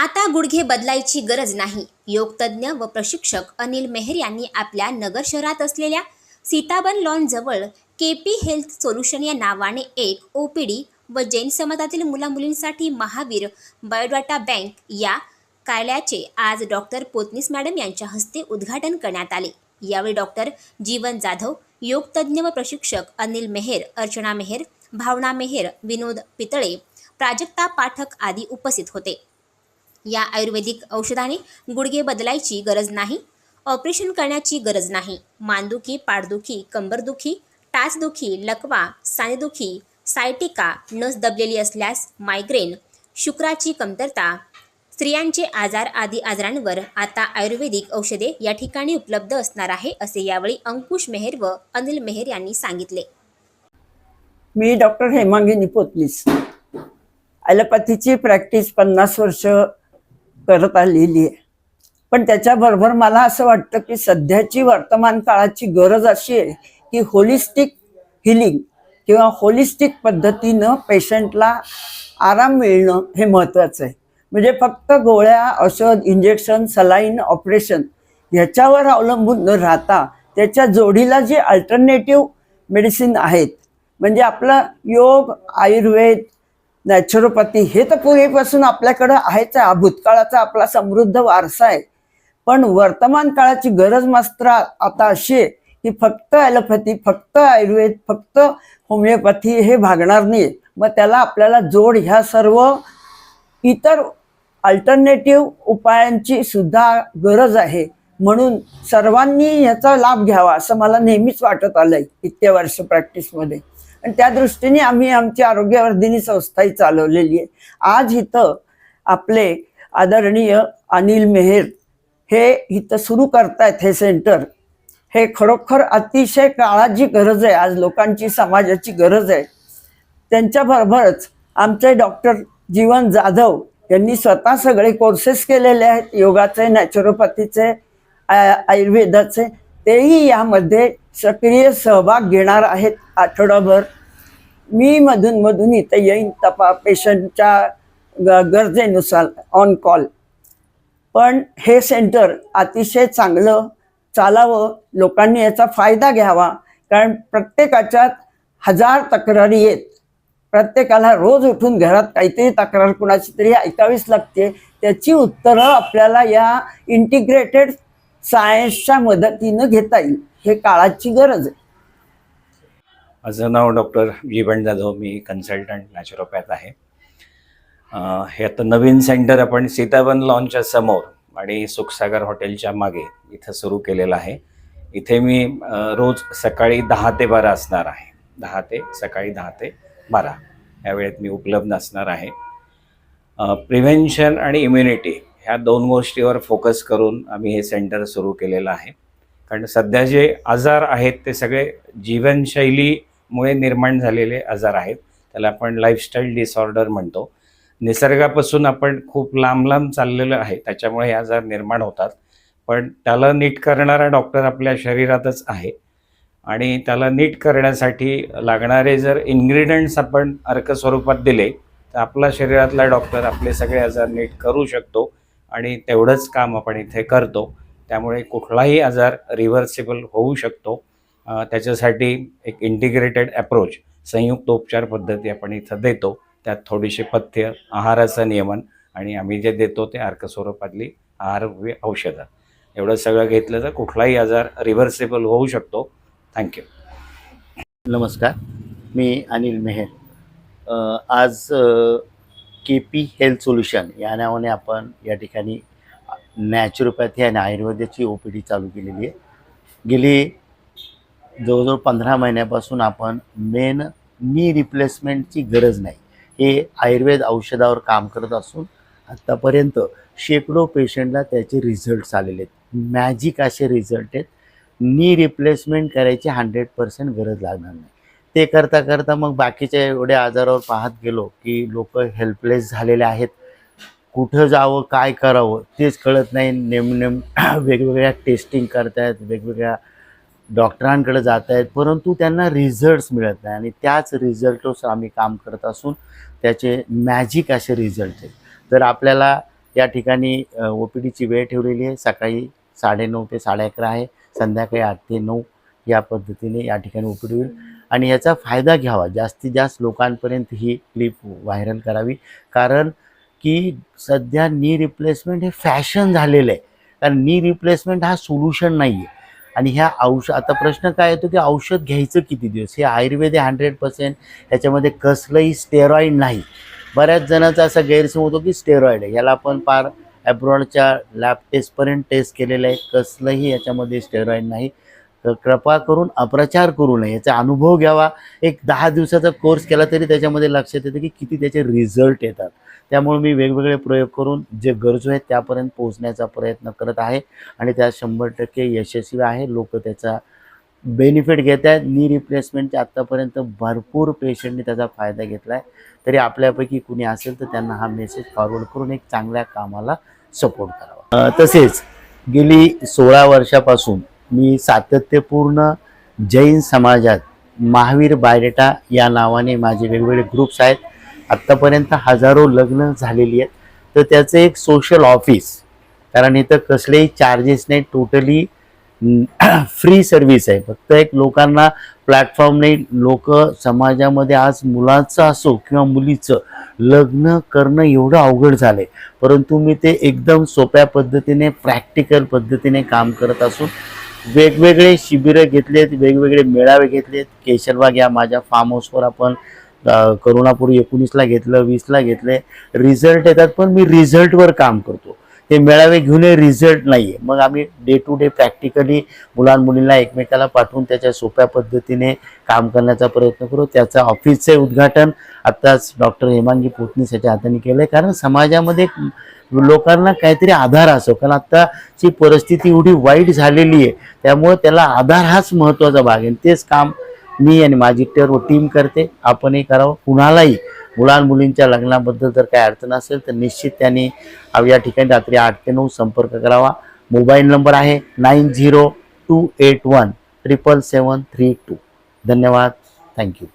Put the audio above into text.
आता गुडघे बदलायची गरज नाही. योगतज्ञ व प्रशिक्षक अनिल मेहर यांनी आपल्या नगर शहरात असलेल्या सीताबन लॉन जवळ केपी हेल्थ सोल्युशन या नावाने एक ओ पी डी व जैन समाजातील मुलामुलींसाठी महावीर बायोडाटा बँक या कार्यालयाचे आज डॉक्टर पोतनीस मॅडम यांच्या हस्ते उद्घाटन करण्यात आले. यावेळी डॉक्टर जीवन जाधव योगतज्ञ व प्रशिक्षक अनिल मेहेर अर्चना मेहेर भावना मेहेर विनोद पितळे प्राजक्ता पाठक आदी उपस्थित होते. या आयुर्वेदिक औषधाने गुडघे बदलायची गरज नाही ऑपरेशन करण्याची गरज नाही. मानदुखी पाठदुखी कंबरदुखी टाचदुखी लकवा सानेदुखी सायटिका नस दबलेली असल्यास मायग्रेन शुक्राची कमतरता स्त्रियांचे आजार आदी आजारांवर आता आयुर्वेदिक औषधे या ठिकाणी उपलब्ध असणार आहे असे यावेळी अंकुश मेहेर व अनिल मेहेर यांनी सांगितले. मी डॉक्टर हेमांगिनी पोतनीस ॲलोपॅथीची प्रॅक्टिस पन्नास वर्ष करत आलेली आहे. पण त्याच्याबरोबर मला असं वाटतं की सध्याची वर्तमान काळाची गरज अशी आहे की होलिस्टिक हिलिंग किंवा होलिस्टिक पद्धतीनं पेशंटला आराम मिळणं हे महत्त्वाचं आहे. म्हणजे फक्त गोळ्या औषध इंजेक्शन सलाईन ऑपरेशन ह्याच्यावर अवलंबून न राहता त्याच्या जोडीला जे अल्टरनेटिव्ह मेडिसिन आहेत म्हणजे आपलं योग आयुर्वेद नॅचरोपॅथी हे तर पूर्वीपासून आपल्याकडं आहेच आहे. भूतकाळाचा आपला समृद्ध वारसा आहे. पण वर्तमान काळाची गरज मात्र आता अशी आहे की फक्त ॲलोपॅथी फक्त आयुर्वेद फक्त होमिओपॅथी हे भागणार नाही मग त्याला आपल्याला जोड ह्या सर्व इतर अल्टरनेटिव्ह उपायांची सुद्धा गरज आहे. म्हणून सर्वांनी ह्याचा लाभ घ्यावा असं मला नेहमीच वाटत आलंय इतक्या वर्ष प्रॅक्टिसमध्ये. आणि त्या दृष्टीने आम्ही आमची आरोग्यवर्धिनी संस्थाही चालवलेली आहे. आज इथं आपले आदरणीय अनिल मेहेर हे इथं सुरू करतायत हे सेंटर. हे खरोखर अतिशय काळाची गरज आहे. आज लोकांची समाजाची गरज आहे. त्यांच्याबरोबरच आमचे डॉक्टर जीवन जाधव यांनी स्वतः सगळे कोर्सेस केलेले आहेत. योगाचे नॅचरोपॅथीचे आयुर्वेदाचे. तेही यामध्ये सक्रिय सहभाग घेणार आहेत आठवडाभर. मी मधून मधून इथं येईन तपा पेशंटच्या ग- गरजेनुसार ऑन कॉल पण हे सेंटर अतिशय चांगलं चालावं लोकांनी याचा फायदा घ्यावा कारण प्रत्येकाच्यात हजार तक्रारी आहेत प्रत्येकाला रोज उठून घरात काहीतरी तक्रार कुणाची तरी ऐकावीच लागते. त्याची उत्तरं आपल्याला या इंटिग्रेटेड सायन्सच्या मदतीनं घेता येईल. हे काळाची गरज आहे. माझं नाव डॉक्टर जीवन जाधव मी कन्सल्टंट नॅचरोपॅथ आहे. हे आता नवीन सेंटर आपण सीताबन लॉनच्या समोर आणि सुखसागर हॉटेलच्या मागे इथं सुरू केलेलं आहे. इथे मी रोज सकाळी दहा ते बारा असणार आहे. दहा ते सकाळी दहा ते बारा. या वेळेत मी उपलब्ध असणार आहे. प्रिव्हेन्शन आणि इम्युनिटी ह्या दोन गोष्टीवर फोकस करून आम्ही हे सेंटर सुरू केलेलं आहे. कारण सध्या जे आजार आहेत ते सगळे जीवनशैली मुळे निर्माण झालेले आजार आहेत. त्याला आपण लाईफस्टाईल डिसऑर्डर म्हणतो. निसर्गापासून आपण खूप लांब लांब चाललेलं आहे त्याच्यामुळे हे आजार निर्माण होतात. पण त्याला नीट करणारा डॉक्टर आपल्या शरीरातच आहे. आणि त्याला नीट करण्यासाठी लागणारे जर इन्ग्रेडियंट्स आपण अर्क स्वरूपात दिले तर आपला शरीरातला डॉक्टर आपले सगळे आजार नीट करू शकतो. आणि तेवढंच काम आपण इथे करतो. त्यामुळे कुठलाही आजार रिव्हर्सिबल होऊ शकतो. त्याच्यासाठी एक इंटिग्रेटेड अप्रोच संयुक्त उपचार पद्धती आपण इथं देतो. त्यात थोडीशी पथ्य आहाराचं नियमन आणि आम्ही जे देतो ते अर्क स्वरूपातली आहार औषधं. एवढं सगळं घेतलं तर कुठलाही आजार रिव्हर्सेबल होऊ शकतो. थँक्यू नमस्कार. मी अनिल मेहेर. आज के पी हेल्थ सोल्युशन या नावाने आपण या ठिकाणी नॅचरोपॅथी आणि आयुर्वेदाची ओ पी डी चालू केलेली आहे. गेली जवळजवळ पंधरा महिन्यापासून आपण मेन नी रिप्लेसमेंटची गरज नाही. हे आयुर्वेद औषधावर काम करत असून आत्तापर्यंत शेकडो पेशंटला त्याचे रिझल्ट्स आलेले आहेत. मॅजिक असे रिझल्ट आहेत. नी रिप्लेसमेंट करायची हंड्रेड पर्सेंट गरज लागणार नाही. ते करता करता मग बाकीच्या एवढ्या आजारावर पाहत गेलो की लोक हेल्पलेस झालेले आहेत. कुठं जावं काय करावं तेच कळत नाही. नेम नेम वेगवेगळ्या टेस्टिंग करतायत वेगवेगळ्या डॉक्टरांकडे जात आहेत परंतु त्यांना रिझल्ट्स मिळत नाही. आणि त्याच रिझल्टवर आम्ही काम करत असून त्याचे मॅजिक असे रिझल्ट आहेत. तर आपल्याला या ठिकाणी ओ पी डीची वेळ ठेवलेली आहे. सकाळी साडेनऊ ते साडे अकरा आहे. संध्याकाळी आठ ते नऊ या पद्धतीने या ठिकाणी ओ पी डी होईल. आणि याचा फायदा घ्यावा. जास्तीत जास्त लोकांपर्यंत ही क्लिप व्हायरल करावी. कारण की सध्या नी रिप्लेसमेंट हे फॅशन झालेलं आहे. कारण नी रिप्लेसमेंट हा सोल्युशन नाही आहे आणि ह्या औष आता प्रश्न काय येतो की औषध घ्यायचं किती दिवस? हे आयुर्वेद आहे हंड्रेड पर्सेंट ह्याच्यामध्ये कसलंही स्टेरॉईड नाही. बऱ्याच जणांचा असा गैरसमज होतो की स्टेरॉईड आहे. याला आपण पार ॲब्रॉडच्या लॅब टेस्टपर्यंत टेस्ट केलेलं आहे. कसलंही याच्यामध्ये स्टेरॉईड नाही. तर कृपा करून अप्रचार करू नये. याचा अनुभव घ्यावा. एक दहा दिवसाचा कोर्स केला तरी त्याच्यामध्ये लक्षात येतं की किती त्याचे रिझल्ट येतात. त्यामुळे मी वेगवेगळे प्रयोग करून जे गरजू आहेत त्यापर्यंत पोहोचण्याचा प्रयत्न करत आहे. आणि त्यात शंभर टक्के यशस्वी आहे. लोक त्याचा बेनिफिट घेत आहेत. नी रिप्लेसमेंटचे आत्तापर्यंत भरपूर पेशंटने त्याचा फायदा घेतला आहे. तरी आपल्यापैकी कुणी असेल तर त्यांना हा मेसेज फॉरवर्ड करून एक चांगल्या कामाला सपोर्ट करावा. तसेच गेली सोळा वर्षापासून मी सातत्यपूर्ण जैन समाजात महावीर बायडेटा या नावाने माझे वेगवेगळे ग्रुप्स आहेत. आत्तापर्यंत हजारो लग्न झालेली आहेत. तर त्याचं एक सोशल ऑफिस कारण इथं कसलेही चार्जेस नाही टोटली फ्री सर्व्हिस आहे. फक्त एक लोकांना प्लॅटफॉर्म नाही लोक समाजामध्ये आज मुलाचं असो किंवा मुलीचं लग्न करणं एवढं अवघड झालंय. परंतु मी ते एकदम सोप्या पद्धतीने प्रॅक्टिकल पद्धतीने काम करत असून वेगवेगळे शिबिरं घेतलेत वेगवेगळे मेळावे घेतलेत. केशरबाग या माझ्या फार्म हाऊसवर आपण करोनापूर्वी एकोणीसला घेतलं वीसला घेतलं. रिझल्ट येतात पण मी रिझल्टवर काम करतो. ते मेळावे घेऊन रिझल्ट नाही आहे मग आम्ही डे टू डे प्रॅक्टिकली मुलांमुलींना एकमेकाला पाठवून त्याच्या सोप्या पद्धतीने काम करण्याचा प्रयत्न करू. त्याचं ऑफिसचे उद्घाटन आत्ताच डॉक्टर हेमांगी पोतनीस याच्या हाताने केलं आहे कारण समाजामध्ये लोकांना काहीतरी आधार असो. कारण आत्ताची परिस्थिती एवढी वाईट झालेली आहे. त्यामुळे त्याला आधार हाच महत्त्वाचा भाग आहे. तेच काम मी आणि माझी टेर टीम करते. आपणही करावं. कुणालाही मुलां मुलींच्या लग्नाबद्दल जर काही अडचण असेल तर निश्चित त्यांनी या ठिकाणी रात्री आठ ते नऊ संपर्क करावा. मोबाईल नंबर आहे nine zero two eight one triple seven three two. धन्यवाद. Thank you.